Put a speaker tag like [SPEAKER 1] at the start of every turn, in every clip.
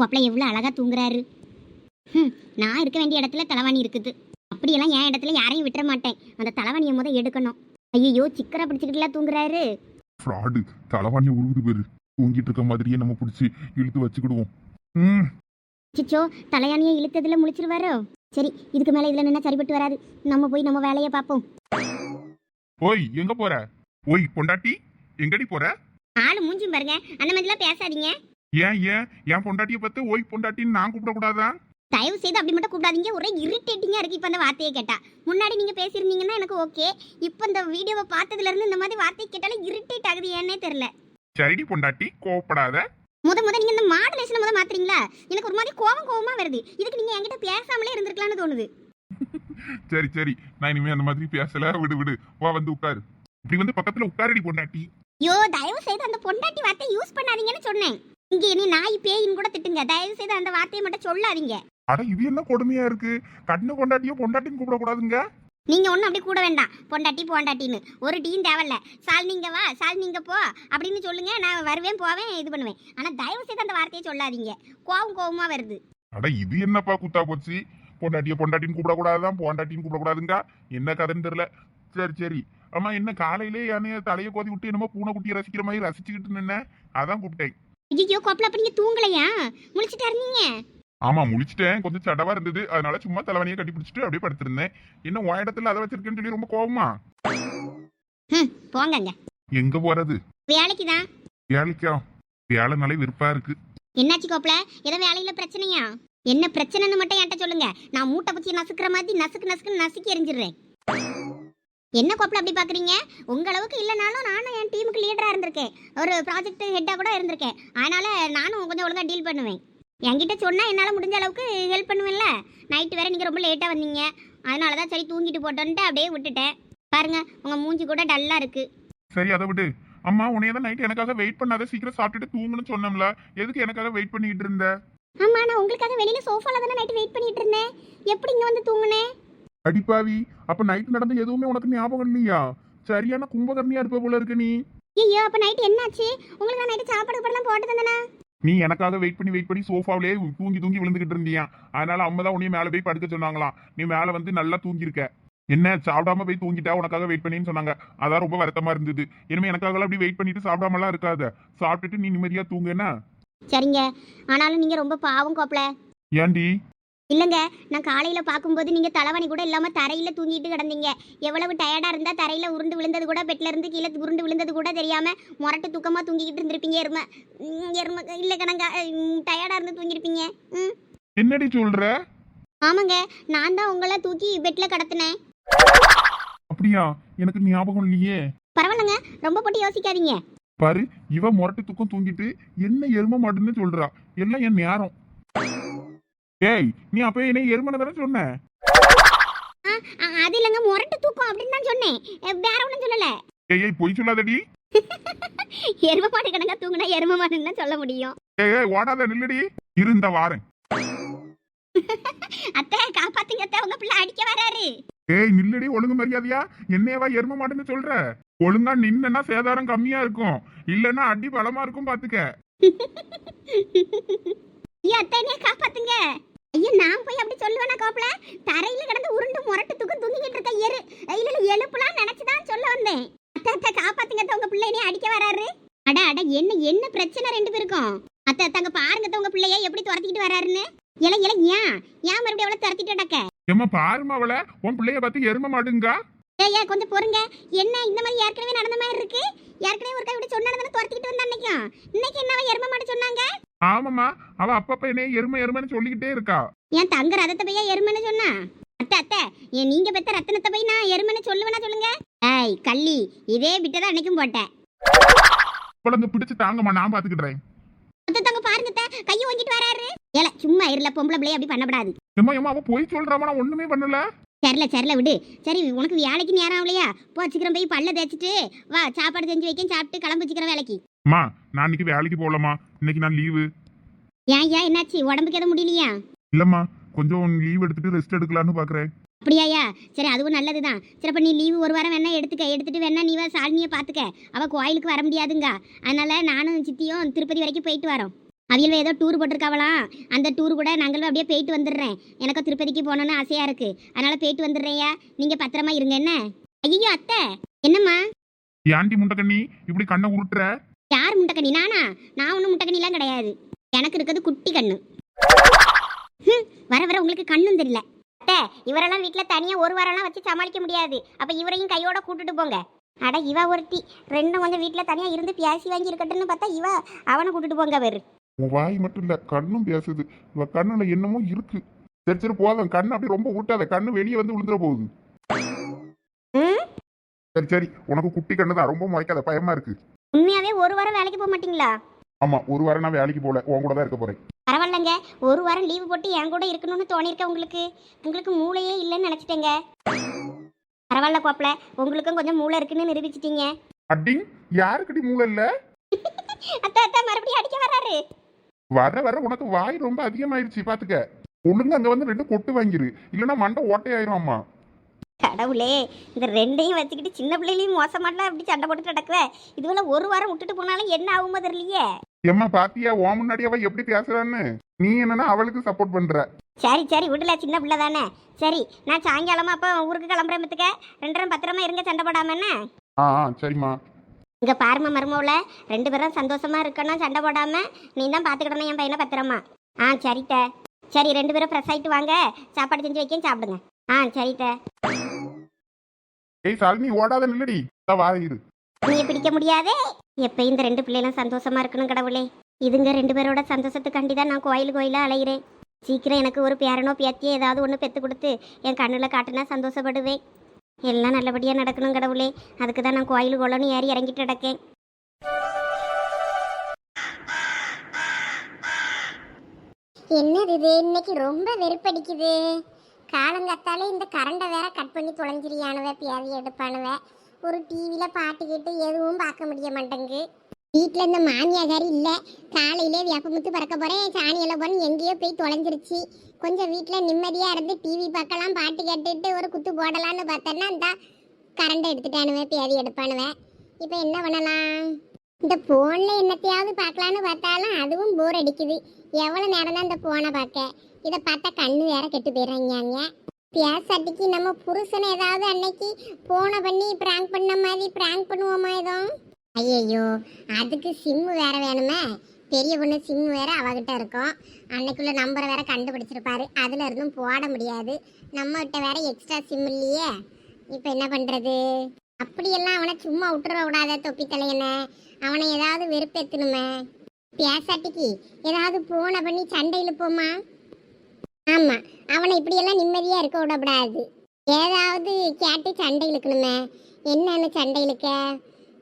[SPEAKER 1] கொப்பளை எவ்வளோ அழகா தூங்குறாரு. ம் நான் இருக்க வேண்டிய இடத்துல தலைவாணி இருக்குது. அப்படியெல்லாம் என் இடத்துல யாரையும் விட்டுற மாட்டேன். அந்த தலைவாணியை முத எடுக்கணும். ஐயோ சிக்கரை பிடிச்சிக்கிட்டுலாம் தூங்குறாரு.
[SPEAKER 2] ஃப்ராடு தலைவாணி உருகுது பேரு. தூங்கிட்டு இருக்க மாதிரியே நம்ம பிடிச்சி இழுத்து வச்சுக்கிடுவோம். ம்
[SPEAKER 1] சிச்சோ தலையாணியை இழுத்ததுல முழிச்சிருவாரோ? சரி இதுக்கு மேலே இதில் நின்னா சரிப்பட்டு வராது. நம்ம போய் நம்ம வேலையை பார்ப்போம்.
[SPEAKER 2] ஓய் எங்க போற? ஓய் பொண்டாட்டி எங்கடி போற?
[SPEAKER 1] ஆளு மூஞ்சும் பாருங்க. அந்த மாதிரிலாம் பேசாதீங்க.
[SPEAKER 2] ஏன் ஏன்? என் பொண்டாட்டியை பார்த்து ஓய் பொண்டாட்டின்னு நான் கூப்பிடக்கூடாதா?
[SPEAKER 1] தயவு செய்து அப்படி மட்டும் கூப்பிடாதீங்க. ஒரே இரிட்டேட்டிங்கா இருக்கு இப்போ அந்த வார்த்தையை கேட்டா. முன்னாடி நீங்க பேசியிருந்தீங்கன்னா எனக்கு ஓகே இப்போ இந்த வீடியோவை பார்த்ததுல இருந்து இந்த மாதிரி வார்த்தையை கேட்டாலும் இரிட்டேட் ஆகுது ஏன்னே தெரியல.
[SPEAKER 2] சரிடி பொண்டாட்டி கோவப்படாத.
[SPEAKER 1] முத முத நீங்க இந்த மாடுலேஷன் முத மாத்துறீங்களா? எனக்கு ஒரு மாதிரி கோவம் கோவமா வருது. இதுக்கு நீங்க என்கிட்ட பேசாமலே இருந்திருக்கலாம்னு தோணுது.
[SPEAKER 2] சரி சரி. நான் இனிமே அந்த மாதிரி பேசல. விடு விடு. வா வந்து உட்காரு. இப்படி வந்து பக்கத்துல உட்காரடி பொண்டாட்டி.
[SPEAKER 1] யோ தயவு செய்து அந்த பொண்டாட்டி வார்த்தையை யூஸ் பண்ணாதீங்கன்னு சொன்னேன். இங்க இனி நாய் பேயின்னு கூட திட்டுங்க. தயவு செய்து அந்த வார்த்தையை மட்டும் சொல்லாதீங்க.
[SPEAKER 2] அட இது என்ன கொடுமையா இருக்கு? கண்ணு பொண்டாட்டியோ பொண்டாட்டின்னு கூப்பிடக்கூடாதுங்க?
[SPEAKER 1] நீங்க ஒன்றும் அப்படி கூட வேண்டாம். பொண்டாட்டி பொண்டாட்டின்னு. ஒரு டீம் தேவையில்ல. சால் நீங்க வா சால் நீங்க போ அப்படின்னு சொல்லுங்க. நான் வருவேன் போவேன் இது பண்ணுவேன். ஆனா தயவு செய்து அந்த வார்த்தையை சொல்லாதீங்க. கோவம் கோவமா வருது.
[SPEAKER 2] அட இது என்னப்பா குத்தா போச்சு? பொண்டாட்டிய பொண்டாட்டின்னு கூப்பிடக்கூடாதுதான். பொண்டாட்டின்னு கூப்பிடக்கூடாதுங்க. என்ன கதைன்னு தெரியல. சரி சரி. ஆமா என்ன காலையிலே என்னைய தலையை கோதி விட்டு என்னமோ பூனை குட்டியை ரசிக்கிற மாதிரி ரசிச்சுக்கிட்டு நின்ன அதான் கூப்பிட்டேன்.
[SPEAKER 1] ஐயோ கோப்பல அப்ப நீங்க தூங்கலையா? முழிச்சிட்டா இருந்தீங்க
[SPEAKER 2] ஆமா முழிச்சிட்டேன். கொஞ்சம் சடவா இருந்தது. அதனால சும்மா தலைவனியை கட்டி பிடிச்சிட்டு அப்படியே படுத்திருந்தேன். என்ன உன் இடத்துல அதை வச்சிருக்கேன்னு சொல்லி ரொம்ப கோவமா?
[SPEAKER 1] ம் போங்கங்க.
[SPEAKER 2] எங்க போறது?
[SPEAKER 1] வேலைக்கு. தான்
[SPEAKER 2] வேலைக்கா வேலைனாலே விருப்பா இருக்கு.
[SPEAKER 1] என்னாச்சு கோப்பல ஏதோ வேலையில பிரச்சனையா? என்ன பிரச்சனைன்னு மட்டும் என்கிட்ட சொல்லுங்க. நான் மூட்டை பூச்சி நசுக்கிற மாதிரி நசுக்கு நசுக்கு நசுக்கி எரிஞ்சிடுறேன். என்ன கோப்பல அப்படி பாக்குறீங்க? உங்க அளவுக்கு இல்லைனாலும் நானும் என் டீமுக்கு லீடரா இருந்திருக்கேன். ஒரு ப்ராஜெக்ட் ஹெட்டா கூட இருந்திருக்கேன். அதனால நானும் கொஞ்சம் ஒழுங்கா டீல் பண்ணுவேன். என்கிட்ட சொன்னா என்னால முடிஞ்ச அளவுக்கு ஹெல்ப் பண்ணுவேன்ல. நைட்டு வேற நீங்க ரொம்ப லேட்டா வந்தீங்க. அதனால தான் சரி தூங்கிட்டு போட்டோன்ட்டு அப்படியே விட்டுட்டேன். பாருங்க உங்க மூஞ்சி கூட டல்லா இருக்கு.
[SPEAKER 2] சரி அதை விடு. அம்மா உன்னைய தான் நைட் எனக்காக வெயிட் பண்ணாத சீக்கிரம் சாப்பிட்டுட்டு தூங்குன்னு சொன்னோம்ல. எதுக்கு எனக்காக வெயிட் பண்ணிட்டு இருந்த?
[SPEAKER 1] ஆமா நான் உங்களுக்காக வெளியில சோஃபால தானே நைட்டு வெயிட் பண்ணிட்டு இருந்தேன். எப்படி இங்க வந்து தூங்குனேன்
[SPEAKER 2] அடிப்பாவி அப்ப நைட் நடந்த எதுவுமே உனக்கு ஞாபகம் இல்லையா? சரியான கும்பகர்ணியா இருப்ப போல இருக்கு நீ.
[SPEAKER 1] ஐயோ அப்ப நைட் என்னாச்சு? உங்களுக்கு நைட்டு சாப்பாடு படலாம் போட்டு தந்தனா
[SPEAKER 2] நீ எனக்காக வெயிட் பண்ணி வெயிட் பண்ணி சோஃபாவிலே தூங்கி தூங்கி விழுந்துகிட்டு இருந்தியா? அதனால அம்மா தான் உன்னைய மேல போய் படுக்க சொன்னாங்களாம். நீ மேல வந்து நல்லா தூங்கியிருக்க. என்ன சாப்பிடாம போய் தூங்கிட்டா உனக்காக வெயிட் பண்ணின்னு சொன்னாங்க. அதான் ரொம்ப வருத்தமா இருந்தது. இனிமே எனக்காக அப்படி வெயிட் பண்ணிட்டு சாப்பிடாமலாம் இருக்காத. சாப்பிட்டுட்டு நீ நிம்மதியா தூங்குனா?
[SPEAKER 1] சரிங்க. ஆனாலும் நீங்க ரொம்ப பாவம் கோப்பல
[SPEAKER 2] ஏண்டி
[SPEAKER 1] இல்லங்க நான் காலையில பார்க்கும்போது நீங்க தலைவணி கூட இல்லாம தரையில தூங்கிட்டு கிடந்தீங்க. எவ்வளவு டயர்டா இருந்தா தரையில உருண்டு விழுந்தது கூட பெட்ல இருந்து கீழே உருண்டு விழுந்தது கூட தெரியாம முரட்டு தூக்கமா தூங்கிக்கிட்டு இருந்திருப்பீங்க எருமை. எருமை. இல்ல கணங்க டயர்டா இருந்து தூங்கிருப்பீங்க. ம்.
[SPEAKER 2] என்னடி சொல்ற?
[SPEAKER 1] ஆமாங்க நான் தான் உங்களை தூக்கி பெட்ல கடத்தினேன்.
[SPEAKER 2] அப்படியா? எனக்கு ஞாபகம் இல்லையே.
[SPEAKER 1] பரவாயில்லங்க ரொம்ப போட்டு யோசிக்காதீங்க.
[SPEAKER 2] பாரு இவ முரட்டு தூக்கம் தூங்கிட்டு என்ன எரும மாட்டுன்னு சொல்றா. எல்லாம் என் நேரம். ஏய் நீ அப்ப என்ன எருமனை தானே சொன்ன?
[SPEAKER 1] அது இல்லைங்க முரட்டு தூக்கம் அப்படின்னு தான் சொன்னேன். வேற ஒன்றும் சொல்லல.
[SPEAKER 2] ஏய் ஏய் பொய் சொல்லாதடி.
[SPEAKER 1] எரும மாடு கணக்கா தூங்குனா எரும மாடுன்னு சொல்ல முடியும்.
[SPEAKER 2] ஏய் ஏய் ஓடாத நில்லடி. இருந்த வாரேன்.
[SPEAKER 1] அத்தை காப்பாத்துங்க அத்தை உங்க பிள்ளை அடிக்க வராரு.
[SPEAKER 2] ஏய் நில்லடி ஒழுங்கு மரியாதையா? என்னையவா எரும மாட்டுன்னு சொல்ற? ஒழுங்கா நின்னா சேதாரம் கம்மியா இருக்கும். இல்லன்னா அடி பலமா இருக்கும் பாத்துக்க.
[SPEAKER 1] ஐயோ அத்தை என்னைய காப்பாத்துங்க. ஐயோ நான் போய் அப்படி சொல்லுவேனா கோப்பல தரையில கிடந்து உருண்டு முரட்டு தூக்கம் தூங்கிக்கிட்டு இருக்க எரு இல்ல இல்ல எழுப்புலாம் நினைச்சுதான் சொல்ல வந்தேன். அத்தை அத்தை காப்பாத்துங்க உங்க பிள்ளை அடிக்க வராரு. அட அட என்ன என்ன பிரச்சனை ரெண்டு பேருக்கும்? அத்தை அத்தங்க பாருங்க உங்க பிள்ளைய எப்படி துரத்திக்கிட்டு வராருன்னு. இல இல ஏன் ஏன் மறுபடியும் அவளை துரத்திட்டு அடக்க
[SPEAKER 2] ஏம்மா பாருமா அவளை. உன் பிள்ளைய பார்த்து எரும மாடுங்க?
[SPEAKER 1] ஏய்யா கொஞ்சம் பொறுங்க. என்ன இந்த மாதிரி ஏற்கனவே நடந்த மாதிரி இருக்கு? ஏற்கனவே ஒரு கை இப்படி சொன்னதானே துரத்திக்கிட்டு வந்தா அன்னைக்கும். இன்னைக்கு என்னவா எரும மாடு சொன்னாங்க?
[SPEAKER 2] ஆமாம்மா அவ அப்பப்ப என்னைய எரும எருமைன்னு சொல்லிக்கிட்டே இருக்கா.
[SPEAKER 1] என் தங்க ரதத்தை பையா எருமைன்னு சொன்னா? அத்தை அத்தை ஏன் நீங்க பெத்த ரத்தனத்தை போய் நான் எருமைன்னு சொல்லுவேனா சொல்லுங்க? ஏய் கள்ளி இதே விட்டதான் அன்னைக்கும் போட்டேன்
[SPEAKER 2] குழந்தை பிடிச்சு தாங்கம்மா நான் பாத்துக்கிடுறேன்.
[SPEAKER 1] அத்தை தங்க பாருங்க அத்தை, கையை வாங்கிட்டு வராரு. ஏல சும்மா இருல பொம்பளை பிள்ளைய அப்படி பண்ணப்படாது.
[SPEAKER 2] ஏம்மா ஏம்மா அவ போய் சொல்றாமா நான் ஒண்ணுமே பண்ணல.
[SPEAKER 1] சரில சரில விடு. சரி உனக்கு வேலைக்கு நேரம் ஆகலையா? போ சீக்கிரம் போய் பல்ல தேய்ச்சிட்டு வா சாப்பாடு செஞ்சு வைக்க சாப்பிட்டு கிளம்பு சீக்கிரம் வேலைக்கு.
[SPEAKER 2] அம்மா நான் இன்னைக்கு வேலைக்கு போகலம்மா. இன்னைக்கு நான் லீவு
[SPEAKER 1] ஏன் ஏன் என்னாச்சு? உடம்புக்கு எதுவும் முடியலையா?
[SPEAKER 2] இல்லம்மா கொஞ்சம் லீவ் எடுத்துட்டு ரெஸ்ட் எடுக்கலான்னு பாக்குறேன்.
[SPEAKER 1] அப்படியாயா சரி அதுவும் நல்லதுதான். சரி அப்ப நீ லீவு ஒரு வாரம் வேணா எடுத்துக்க. எடுத்துட்டு வேணா நீ வா சாலினியை பாத்துக்க அவ கோயிலுக்கு வர முடியாதுங்க. அதனால நானும் சித்தியும் திருப்பதி வரைக்கும் போயிட்டு வரோம்.
[SPEAKER 3] அவியல் ஏதோ டூர் போட்டிருக்காவலாம் அந்த டூர் கூட நாங்களும் அப்படியே போயிட்டு வந்துடுறேன். எனக்கும் திருப்பதிக்கு போகணுன்னு ஆசையா இருக்கு. அதனால போயிட்டு வந்துடுறேயா நீங்க பத்திரமா இருங்க என்ன? ஐயோ அத்தை! என்னம்மா?
[SPEAKER 2] ஏன்டி முண்டக்கண்ணி? இப்படி கண்ணை உருட்டுற?
[SPEAKER 3] யார் முட்டைக்கண்ணி நானா? நான் ஒன்றும் முட்டைக்கண்ணிலாம் கிடையாது. எனக்கு இருக்கிறது குட்டி கண்ணு. ஹம், வர வர உங்களுக்கு கண்ணும் தெரியல. அத்தை இவரெல்லாம் வீட்டில் தனியாக ஒரு வாரம்லாம் வச்சு சமாளிக்க முடியாது. அப்போ இவரையும் கையோட கூட்டிட்டு போங்க. அட இவ ஒருத்தி. ரெண்டும் கொஞ்சம் வீட்டில் தனியாக இருந்து பியாசி வாங்கி இருக்கட்டும்னு பார்த்தா இவ அவனை கூட்டிட்டு போங்க அவரு
[SPEAKER 2] உன் வாய் மட்டும் இல்ல கண்ணும் பேசுது. இவ கண்ணுல என்னமோ இருக்கு. சரி சரி போதும். கண்ணு அப்படி ரொம்ப ஊட்டாத கண்ணு வெளியே வந்து விழுந்துற போகுது. சரி சரி. உனக்கு குட்டி கண்ணு தான். ரொம்ப முறைக்காத பயமா இருக்கு.
[SPEAKER 3] உண்மையாவே ஒரு வாரம் வேலைக்கு போக மாட்டீங்களா?
[SPEAKER 2] ஆமா ஒரு வாரம் நான் வேலைக்கு போல உன் கூட தான் இருக்க போறேன்.
[SPEAKER 3] பரவாயில்லங்க. ஒரு வாரம் லீவு போட்டு என் கூட இருக்கணும்னு தோணியிருக்க உங்களுக்கு. உங்களுக்கு மூளையே இல்லைன்னு நினச்சிட்டேங்க. பரவாயில்ல கோப்பல. உங்களுக்கும் கொஞ்சம் மூளை இருக்குன்னு நிரூபிச்சிட்டீங்க.
[SPEAKER 2] அட்டிங் யாருக்கடி மூளை இல்ல?
[SPEAKER 3] அத்தை அத்தை மறுபடியும் அடிக்க வராரு.
[SPEAKER 2] வர வர உனக்கு வாய் ரொம்ப அதிகமாயிருச்சு பாத்துக்க. ஒழுங்கு அங்க வந்து ரெண்டு கொட்டு வாங்கிரு. இல்லைன்னா மண்டை ஓட்டையாயிரும் அம்மா
[SPEAKER 3] கடவுளே இந்த ரெண்டையும் வச்சுக்கிட்டு சின்ன பிள்ளைலையும் மோசமாட்டலாம் அப்படி சண்டை போட்டு நடக்குவ? இதுவரை ஒரு வாரம் விட்டுட்டு போனாலும் என்ன ஆகுமோ தெரியலையே.
[SPEAKER 2] ஏம்மா பாத்தியா ஓ முன்னாடி அவ எப்படி பேசுறான்னு? நீ என்னன்னா அவளுக்கு சப்போர்ட் பண்ற.
[SPEAKER 3] சரி சரி விடல சின்ன பிள்ளை தானே. சரி நான் சாயங்காலமா அப்போ ஊருக்கு கிளம்புறேன் பத்துக்க. ரெண்டரும் பத்திரமா இருங்க சண்டை போடாம என்ன?
[SPEAKER 2] ஆ ஆ, சரிம்மா.
[SPEAKER 3] இங்க பாருமா மருமவுல ரெண்டு பேரும் சந்தோஷமா இருக்கணும் சண்டை போடாம. நீ தான் பாத்துக்கிடணும் என் பையனை பத்திரமா. ஆ சரித்த. சரி ரெண்டு பேரும் ஃப்ரெஷ் ஆயிட்டு வாங்க. சாப்பாடு செஞ்சு வைக்க சாப்பிடுங்க. ஆ சரித்த.
[SPEAKER 2] ஏய் சாலினி ஓடாத நில்லடி. வாயிரு
[SPEAKER 3] நீ பிடிக்க முடியாதே. எப்பயும் இந்த ரெண்டு பிள்ளைகளும் சந்தோஷமா இருக்கணும் கடவுளே. இதுங்க ரெண்டு பேரோட சந்தோஷத்துக்காண்டி தான் நான் கோயில் கோயிலா அலைகிறேன் சீக்கிரம் எனக்கு ஒரு பேரனோ பேத்தியோ ஏதாவது ஒன்று பெற்று கொடுத்து என் கண்ணில் காட்டுனா சந்தோஷப்படுவேன். எல்லாம் நல்லபடியாக நடக்கணும் கடவுளே. அதுக்கு தான் நான் கோயில் கோலன்னு ஏறி இறங்கிட்டு நடக்கேன் என்னது இது? இன்னைக்கு ரொம்ப வெறுப்படிக்குது. காலங்கத்தாலே இந்த கரண்டை வேற கட் பண்ணி தொலைஞ்சிரியானுவ பியாதி எடுப்பானுவ. ஒரு டிவியில் பாட்டு கேட்டு எதுவும் பார்க்க முடிய மாட்டேங்கு வீட்டில் இந்த மாமியாகாரி இல்லை. காலையிலே வியப்பமுத்து பறக்க போகிறேன் சாணியெல்லாம் போன எங்கேயோ போய் தொலைஞ்சிருச்சு. கொஞ்சம் வீட்டில் நிம்மதியாக இருந்து டிவி பார்க்கலாம் பாட்டு கேட்டுட்டு ஒரு குத்து போடலான்னு பார்த்தேன்னா இந்த கரண்டை எடுத்துட்டானுவேன் பேதி எடுப்பானுவேன் இப்போ என்ன பண்ணலாம்? இந்த ஃபோனில் என்னத்தையாவது பார்க்கலான்னு பார்த்தாலும் அதுவும் போர் அடிக்குது. எவ்வளோ நேரம் தான் இந்த ஃபோனை பார்க்க? இதை பார்த்தா கண்ணு வேற கெட்டு போயிடுறாங்க பேசாட்டிக்கு நம்ம புருஷனை ஏதாவது அன்னைக்கு ஃபோனை பண்ணி ப்ராங்க் பண்ண மாதிரி ப்ராங்க் பண்ணுவோமா எதுவும் ஐயையோ அதுக்கு சிம்மு வேற வேணுமே? பெரிய பொண்ணு சிம் வேற அவகிட்ட இருக்கும். அன்னைக்குள்ள நம்பரை வேற கண்டுபிடிச்சிருப்பாரு. அதுல இருந்தும் போட முடியாது. நம்ம கிட்ட வேற எக்ஸ்ட்ரா சிம் இல்லையே. இப்போ என்ன பண்றது? அப்படியெல்லாம் அவனை சும்மா விட்டுற விடாத தொப்பி தலையனை. அவனை ஏதாவது வெறுப்பேத்தணுமே. பேசாட்டிக்கு ஏதாவது போன பண்ணி சண்டை இழுப்போமா? ஆமா அவனை இப்படியெல்லாம் நிம்மதியா இருக்க விடக்கூடாது. ஏதாவது கேட்டு சண்டை இழுக்கணுமே. என்னன்னு சண்டை இழுக்க?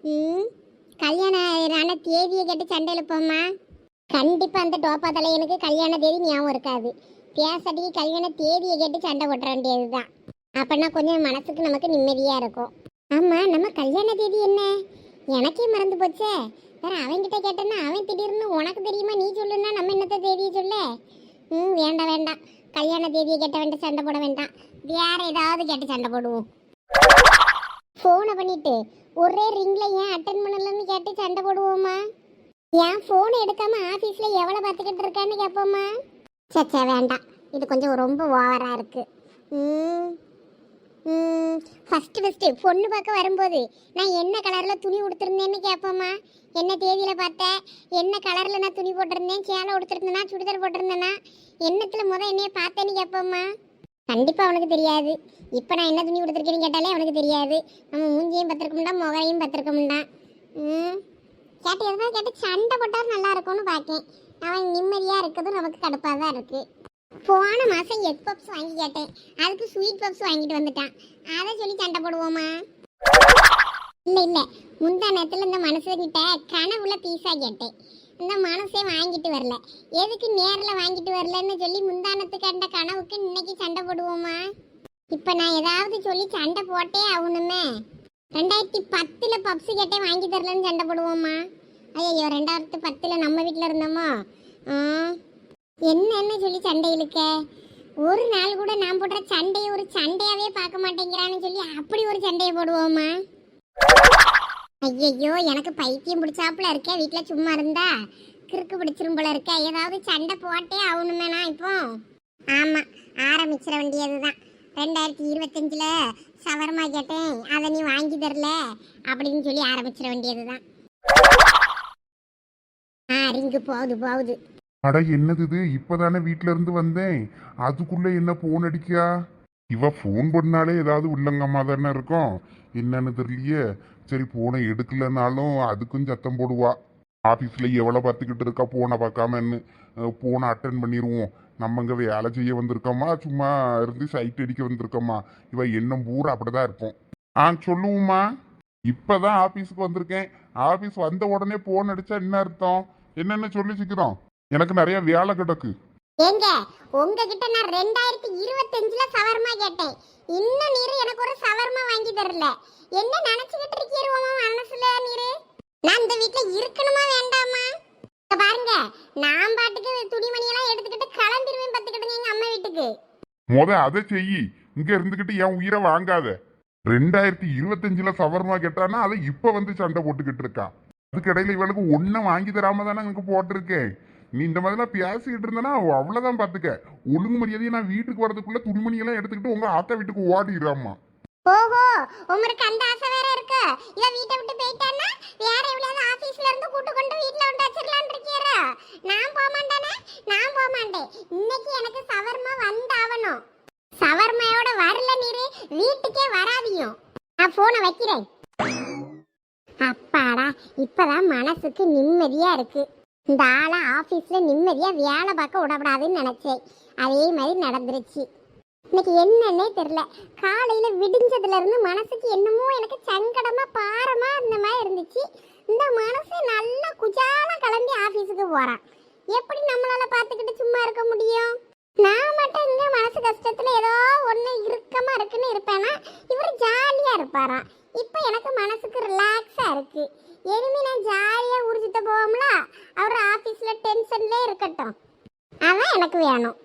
[SPEAKER 3] ம்? கல்யாணம் ஆன தேதியை கேட்டு சண்டை எழுப்போம்மா கண்டிப்பா அந்த டோப்பா தலையனுக்கு கல்யாண தேதி ஞாபகம் இருக்காது. பேசாட்டிக்கு கல்யாண தேதியை கேட்டு சண்டை போட்டுற வேண்டியதுதான். அப்படின்னா கொஞ்சம் மனசுக்கு நமக்கு நிம்மதியா இருக்கும். ஆமா நம்ம கல்யாண தேதி என்ன? எனக்கே மறந்து போச்சே. வேற அவன்கிட்ட கேட்டேன்னா அவன் திடீர்னு உனக்கு தெரியுமா நீ சொல்லுன்னா நம்ம என்னத்த தேதியை சொல்ல? ம் வேண்டாம் வேண்டாம். கல்யாண தேதியை கேட்ட வேண்டாம் சண்டை போட வேண்டாம். வேற ஏதாவது கேட்டு சண்டை போடுவோம். பண்ணிட்டு ஒரே ரிங்ல ஏன் அட்டன் பண்ணலன்னு கேட்டு சண்டை போடுவோமா? ஏன் ஃபோன் எடுக்காம ஆஃபீஸ்ல எவ்வளோ பார்த்துக்கிட்டு இருக்கான்னு கேட்போமா சச்சா வேண்டாம். இது கொஞ்சம் ரொம்ப ஓவரா இருக்கு. ஃபஸ்ட்டு ஃபஸ்ட்டு பொண்ணு பார்க்க வரும்போது நான் என்ன கலரில் துணி உடுத்திருந்தேன்னு கேட்போம்மா என்ன தேதியில் பார்த்தேன் என்ன கலரில் நான் துணி போட்டிருந்தேன்? சேலை உடுத்திருந்தேனா? சுடிதார் போட்டிருந்தேனா? என்னத்தில் முத என்னைய பார்த்தேன்னு கேட்போம்மா கண்டிப்பாக அவனுக்கு தெரியாது. இப்போ நான் என்ன துணி கொடுத்துருக்கேன்னு கேட்டாலே அவனுக்கு தெரியாது. நம்ம மூஞ்சியும் பத்திருக்கோம்டா முகரையும் பத்திருக்கோம்டா. ம். கேட்டு எதுனா கேட்டு சண்டை போட்டால் நல்லா இருக்கும்னு பார்க்கேன் அவன் நிம்மதியாக இருக்கிறதும் நமக்கு கடுப்பாக தான் இருக்குது போன மாதம் எக் பப்ஸ் வாங்கி கேட்டேன். அதுக்கு ஸ்வீட் பப்ஸ் வாங்கிட்டு வந்துட்டான். அதை சொல்லி சண்டை போடுவோமா? இல்லை இல்லை. முந்தா நேரத்தில் இந்த மனசுக்கிட்ட கனவுல பீஸா கேட்டேன். இந்த மனசே வாங்கிட்டு வரல. எதுக்கு நேரில் வாங்கிட்டு வரலன்னு சொல்லி முந்தானத்து கண்ட கனவுக்கு இன்னைக்கு சண்டை போடுவோமா? இப்போ நான் ஏதாவது சொல்லி சண்டை போட்டே ஆகணுமே. ரெண்டாயிரத்தி பத்தில் பப்ஸு கேட்டே வாங்கி தரலன்னு சண்டை போடுவோமா? ஐயோ ரெண்டாயிரத்து பத்தில் நம்ம வீட்டில் இருந்தோமோ? ஆ? என்னன்னு சொல்லி சண்டை இழுக்க? ஒரு நாள் கூட நான் போடுற சண்டையை ஒரு சண்டையாவே பார்க்க மாட்டேங்கிறான்னு சொல்லி அப்படி ஒரு சண்டையை போடுவோமா? ஐயையோ எனக்கு பைத்தியம் பிடிச்சாப்புல இருக்கே வீட்டில் சும்மா இருந்தா? கிறுக்கு பிடிச்சிரும் போல இருக்க ஏதாவது சண்டை போட்டே ஆகணுமே நான் இப்போ? ஆமாம் ஆரம்பிச்சிட வேண்டியதுதான். ரெண்டாயிரத்தி இருபத்தஞ்சில் சவரமாக கேட்டேன் அதை நீ வாங்கி தரல அப்படின்னு சொல்லி ஆரம்பிச்சிட வேண்டியதுதான். ஆ ரிங்கு போகுது போகுது.
[SPEAKER 2] அட என்னது இது? இப்பதானே வீட்ல இருந்து வந்தேன். அதுக்குள்ள என்ன போன் அடிக்கா இவ ஃபோன் பண்ணாலே ஏதாவது உள்ளங்கம்மா தானே இருக்கும். என்னன்னு தெரியலையே. சரி போனை எடுக்கலனாலும் அதுக்கும் சத்தம் போடுவா. ஆஃபீஸில் எவ்வளோ பார்த்துக்கிட்டு இருக்கா போனை பார்க்காமன்னு. போனை அட்டன் பண்ணிடுவோம் நம்ம இங்கே வேலை செய்ய வந்திருக்கோமா? சும்மா இருந்து சைட் அடிக்க வந்திருக்கோமா? இவ எண்ணம் பூரா அப்படிதான் இருக்கும். ஆ சொல்லுவோம்மா. இப்பதான் ஆஃபீஸுக்கு வந்திருக்கேன். ஆஃபீஸ் வந்த உடனே போன் அடித்தா என்ன அர்த்தம்? என்னென்ன சொல்லி சிக்கிறோம்? எனக்கு நிறைய வேலை கிடக்கு.
[SPEAKER 3] ஏங்க உங்ககிட்ட நான் ரெண்டாயிரத்தி இருபத்தஞ்சுல சவர்மா கேட்டேன். இன்னும் நீரு எனக்கு ஒரு சவர்மா வாங்கி தரல. என்ன நினைச்சுக்கிட்டு இருக்கீருவோமா மனசுல நீரு? நான் இந்த வீட்டுல இருக்கணுமா வேண்டாமா? பாருங்க நான் பாட்டுக்கு துணிமணி எல்லாம் எடுத்துக்கிட்டு கிளம்பிடுவேன் பத்துக்கிட்டுங்க எங்க அம்மா வீட்டுக்கு.
[SPEAKER 2] முத அதை செய் இங்க இருந்துகிட்டு என் உயிரை வாங்காத. ரெண்டாயிரத்தி இருபத்தஞ்சுல சவர்மா கேட்டானா அதை இப்ப வந்து சண்டை போட்டுக்கிட்டு இருக்கா. அதுக்கு இடையில இவளுக்கு ஒன்னும் வாங்கி தராம தானே எனக்கு போட்டிருக்கேன். நீ இந்த மாதிரிலாம் பேசிக்கிட்டு இருந்தனா அவ்வளோதான் பார்த்துக்க ஒழுங்கு மரியாதையை நான் வீட்டுக்கு வரதுக்குள்ள துணிமணியெல்லாம் எடுத்துக்கிட்டு உங்க ஆத்தா வீட்டுக்கு ஓடிடுறாம்மா.
[SPEAKER 3] ஓஹோ உங்களுக்கு அந்த ஆசை வேற இருக்கு. இவ வீட்டை விட்டு போயிட்டான்னா வேற எவ்வளவு ஆபீஸ்ல இருந்து கூட்டு கொண்டு வீட்ல வந்து வச்சிரலாம்னு இருக்கீரா நான் போக மாட்டேனே நான் போக மாட்டேன். இன்னைக்கு எனக்கு சவர்மா வந்தாவணும். சவர்மையோட வரல நீரு வீட்டுக்கே வராதியும். நான் போனை வைக்கிறேன். அப்பாடா இப்பதான் மனசுக்கு நிம்மதியா இருக்கு. இந்த ஆளை ஆஃபீஸில் நிம்மதியாக வேலை பார்க்க விடப்படாதுன்னு நினச்சேன். அதே மாதிரி நடந்துருச்சு. இன்னைக்கு என்னன்னே தெரில காலையில் விடிஞ்சதுலேருந்து மனசுக்கு என்னமோ எனக்கு சங்கடமாக பாரமாக இருந்த மாதிரி இருந்துச்சு. இந்த மனசு நல்லா குஜாலாக கிளம்பி ஆஃபீஸுக்கு போகிறான் எப்படி நம்மளால் பார்த்துக்கிட்டு சும்மா இருக்க முடியும்? நான் மட்டும் இங்கே மனசு கஷ்டத்தில் ஏதோ ஒன்று இறுக்கமாக இருக்குன்னு இருப்பேன்னா இவர் ஜாலியாக இருப்பாராம் இப்போ எனக்கு மனசுக்கு ரிலாக்ஸாக இருக்குது இனிமே நான் ஜாலியா ஊர்ஜித்த போவோம்ல அவர் ஆபீஸ்ல டென்ஷன்ல இருக்கட்டும். அதான் எனக்கு வேணும்.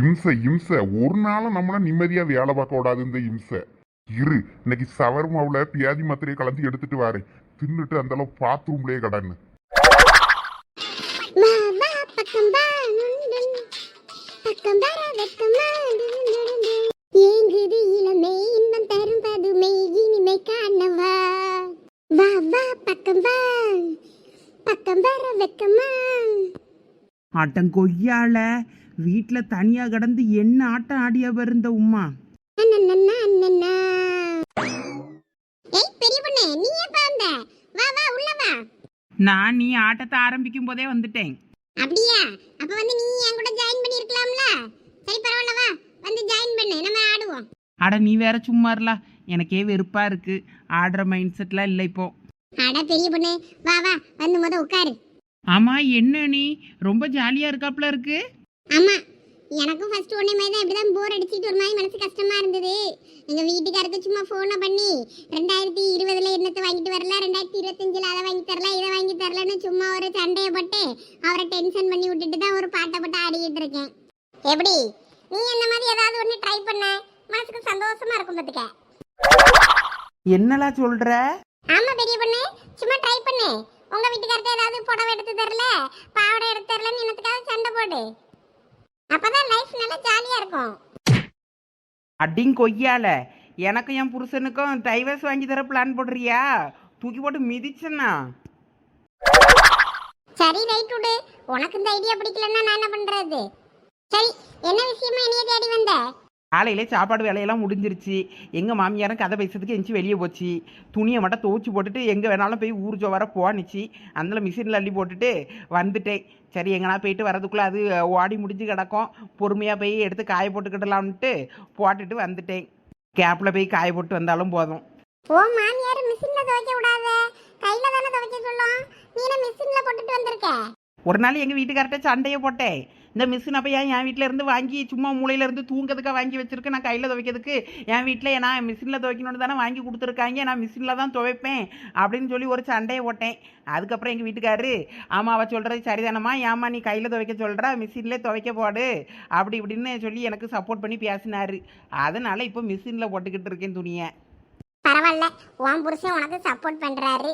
[SPEAKER 2] இம்சை இம்சை. ஒரு நாளும் நம்மள நிம்மதியா வேலை பார்க்க கூடாது இந்த இம்சை. இரு இன்னைக்கு சவர்மாவுல பியாதி மாத்திரையை கலந்து எடுத்துட்டு வரேன் தின்னுட்டு அந்த அளவு பாத்ரூம்லயே கடன்னு
[SPEAKER 3] வர. ஏங்குது இளமை இன்பம் தரும் பதுமை இனிமை காணவா? வா வா பக்கம் வா. பக்கம் வர வெக்கமா.
[SPEAKER 4] அட்டங்கொய்யால வீட்டில் தனியாக கிடந்து என்ன ஆட்டம் ஆடியா வருந்த உமா?
[SPEAKER 3] அண்ணன்னா அண்ணன்னா ஏய் பெரிய பொண்ணு நீ எப்ப வந்த? வா வா உள்ள வா.
[SPEAKER 4] நான் நீ ஆட்டத்தை ஆரம்பிக்கும் போதே வந்துட்டேன்.
[SPEAKER 3] அப்படியா? அப்ப வந்து நீ என் கூட ஜாயின் பண்ணி இருக்கலாம்ல சரி பரவாயில்ல வா. வந்து ஜாயின் பண்ணு. நம்ம ஆடுவோம்.
[SPEAKER 4] அட நீ வேற சும்மா இருலா எனக்கே வெறுப்பா இருக்கு. ஆடுற மைண்ட் செட்லாம் இல்லை இப்போ.
[SPEAKER 3] அட பெரிய பொண்ணு வா வா வந்து முத உட்காரு.
[SPEAKER 4] ஆமா என்ன நீ? ரொம்ப ஜாலியா இருக்காப்ல இருக்கு.
[SPEAKER 3] ஆமா எனக்கும் ஃபர்ஸ்ட் ஒன்னே மாதிரி தான் இப்படிதான் போர் அடிச்சிட்டு ஒரு மாதிரி மனசு கஷ்டமா இருந்தது. எங்க வீட்டுக்காரருக்கு சும்மா போனை பண்ணி ரெண்டாயிரத்தி இருபதுல என்னத்தை வாங்கிட்டு வரல? ரெண்டாயிரத்தி இருபத்தஞ்சுல அதை வாங்கி தரல? இதை வாங்கி தரலன்னு சும்மா ஒரு சண்டையை போட்டு அவரை டென்ஷன் பண்ணி விட்டுட்டு தான் ஒரு பாட்டை போட்டு ஆடிக்கிட்டு இருக்கேன். எப்படி? நீ என்ன மாதிரி ஏதாவது ஒன்று ட்ரை பண்ண? மனசுக்கு சந்தோஷமா இருக்கும் பார்த்துக்க
[SPEAKER 4] என்னலா சொல்ற?
[SPEAKER 3] ஆமா பெரிய பொண்ணு. சும்மா ட்ரை பண்ணு. உங்க வீட்டுக்காரர்ட்ட ஏதாவது புடவை எடுத்து தரல? பாவாடை எடுத்து தரலன்னு என்னத்துக்காக சண்டை போடு? அப்பதான் லைஃப் நல்லா ஜாலியா இருக்கும்.
[SPEAKER 4] அடிங் கொய்யால எனக்கும் என் புருஷனுக்கும் டைவர்ஸ் வாங்கி தர பிளான் போடுறியா? தூக்கி போட்டு மிதிச்சனா
[SPEAKER 3] சரி ரைட் விடு. உனக்கு இந்த ஐடியா பிடிக்கலன்னா நான் என்ன பண்றது? சரி என்ன விஷயமா என்னைய தேடி வந்த?
[SPEAKER 4] காலையிலே சாப்பாடு வேலையெல்லாம் முடிஞ்சிருச்சு. எங்கள் மாமியாரும் கதை பேசுறதுக்கு எஞ்சி வெளியே போச்சு. துணியை மட்டும் துவச்சி போட்டுட்டு எங்கே வேணாலும் போய் ஊர்ஜோ வர போனுச்சு. அதில் மிஷினில் அள்ளி போட்டுட்டு வந்துட்டேன். சரி எங்கனா போயிட்டு வரதுக்குள்ளே அது ஓடி முடிஞ்சு கிடக்கும். பொறுமையாக போய் எடுத்து காய போட்டுக்கிடலாம்னுட்டு போட்டுட்டு வந்துட்டேன். கேப்பில் போய் காய போட்டு வந்தாலும் போதும்.
[SPEAKER 3] ஓ மாமியார் மிஷின்ல துவைக்க விடாத. கையில தானே துவைக்க சொல்லும். நீ மிஷின்ல போட்டுட்டு வந்திருக்க?
[SPEAKER 4] ஒரு நாள் எங்கள் வீட்டுக்கார்ட்ட சண்டையை போட்டேன். இந்த மிஷின் அப்போ ஏன் என் வீட்டில் இருந்து வாங்கி சும்மா மூலையில இருந்து தூங்கிறதுக்காக வாங்கி வச்சிருக்கேன் நான் கையில் துவைக்கிறதுக்கு என் வீட்டில் நான் மிஷினில் துவைக்கணும்னு தானே வாங்கி கொடுத்துருக்காங்க. நான் மிஷினில் தான் துவைப்பேன் அப்படின்னு சொல்லி ஒரு சண்டையை போட்டேன். அதுக்கப்புறம் எங்கள் வீட்டுக்காரு ஆமாம் அவள் சொல்கிறது சரிதானம்மா. ஏம்மா நீ கையில் துவைக்க சொல்கிறா மிஷின்லேயே துவைக்க போடு. அப்படி இப்படின்னு சொல்லி எனக்கு சப்போர்ட் பண்ணி பேசினார். அதனால் இப்போ மிஷினில் போட்டுக்கிட்டு இருக்கேன் துணியை.
[SPEAKER 3] பரவாயில்ல. உன் புருஷன் உனக்கு சப்போர்ட் பண்ணுறாரு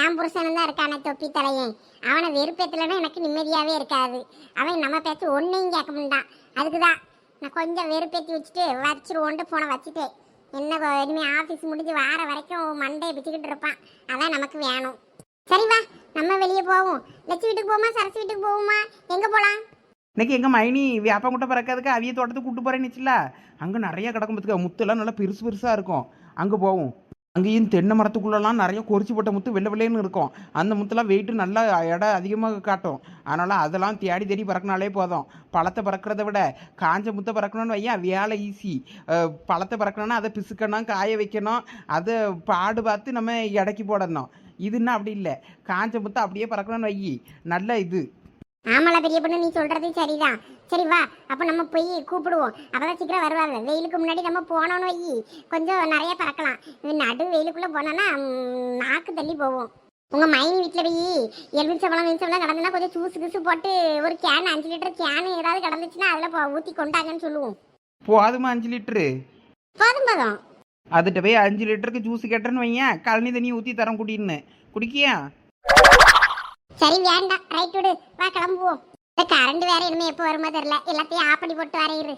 [SPEAKER 3] என் புருஷனும் தான் இருக்கானே தொப்பி தலையன் அவனை வெறுப்பேத்தலன்னா எனக்கு நிம்மதியாகவே இருக்காது. அவன் நம்ம பேச்சு ஒன்றையும் கேட்க முடியான் அதுக்குதான் நான் கொஞ்சம் வெறுப்பேற்றி வச்சுட்டு வச்சிருவோன்ட்டு போனை வச்சுட்டேன். என்ன இனிமேல் ஆஃபீஸ் முடிஞ்சு வார வரைக்கும் மண்டையை பிச்சுக்கிட்டு இருப்பான். அதான் நமக்கு வேணும். சரி வா நம்ம வெளியே போவோம். லட்சு வீட்டுக்கு போவோமா சரசு வீட்டுக்கு போவோமா? எங்கே போகலாம்
[SPEAKER 4] இன்னைக்கு எங்கள் மைனி வேப்பங்குட்டை பறக்கிறதுக்கு அவிய தோட்டத்துக்கு கூட்டு போகிறேன்னுச்சுல அங்கே நிறைய கிடக்கும் பார்த்துக்க முத்தெல்லாம் நல்லா பெருசு பெருசாக இருக்கும். அங்கே போவோம். அங்கேயும் தென்னை மரத்துக்குள்ளெல்லாம் நிறைய கொறிச்சி போட்ட முத்து வெள்ளை வெள்ளைன்னு இருக்கும். அந்த முத்தெல்லாம் வெயிட்டு நல்லா இடம் அதிகமாக காட்டும். அதனால் அதெல்லாம் தேடி தேடி பறக்கினாலே போதும். பழத்தை பறக்கிறத விட காஞ்ச முத்தை பறக்கணும்னு வையன் வேலை ஈஸி. பழத்தை பறக்கணும்னா அதை பிசுக்கணும் காய வைக்கணும். அதை பாடு பார்த்து நம்ம இடக்கி போடணும். இதுன்னா அப்படி இல்லை. காஞ்ச முத்தை அப்படியே பறக்கணும்னு வையி. நல்ல இது.
[SPEAKER 3] ஆமால பெரிய பொண்ணு நீ சொல்றது சரிதான். சரி வா. அப்ப நம்ம போய் கூப்பிடுவோம். அப்பதான் சீக்கிரம் வருவாங்க. வெயிலுக்கு முன்னாடி நம்ம போனோம்னு வை. கொஞ்சம் நிறைய பறக்கலாம். நடு வெயிலுக்குள்ள போனோம்னா ம், நாக்கு தள்ளி போவோம். உங்க மைனி வீட்டுல போய் எலுமிச்சம்பழம் எலுமிச்சம்பழம் கடந்துன்னா கொஞ்சம் ஜூஸ் கீசு போட்டு ஒரு கேன் அஞ்சு லிட்டர் கேன் ஏதாவது கிடந்துச்சுன்னா அதுல ஊத்தி கொண்டாங்கன்னு சொல்லுவோம்.
[SPEAKER 4] போதுமா அஞ்சு லிட்டரு?
[SPEAKER 3] போதும் போதும்
[SPEAKER 4] அதுகிட்ட போய் அஞ்சு லிட்டருக்கு ஜூஸ் கேட்டேன்னு வையன். கழனி தண்ணி ஊற்றி தரோம் குடின்னு. குடிக்கியா?
[SPEAKER 3] சரி வேண்டாம் ரைட் விடு. வா கிளம்புவோம். இந்த கரண்ட் வேற இனிமே எப்போ வருமோ தெரியல. எல்லாத்தையும் ஆப்படி போட்டு வரையிரு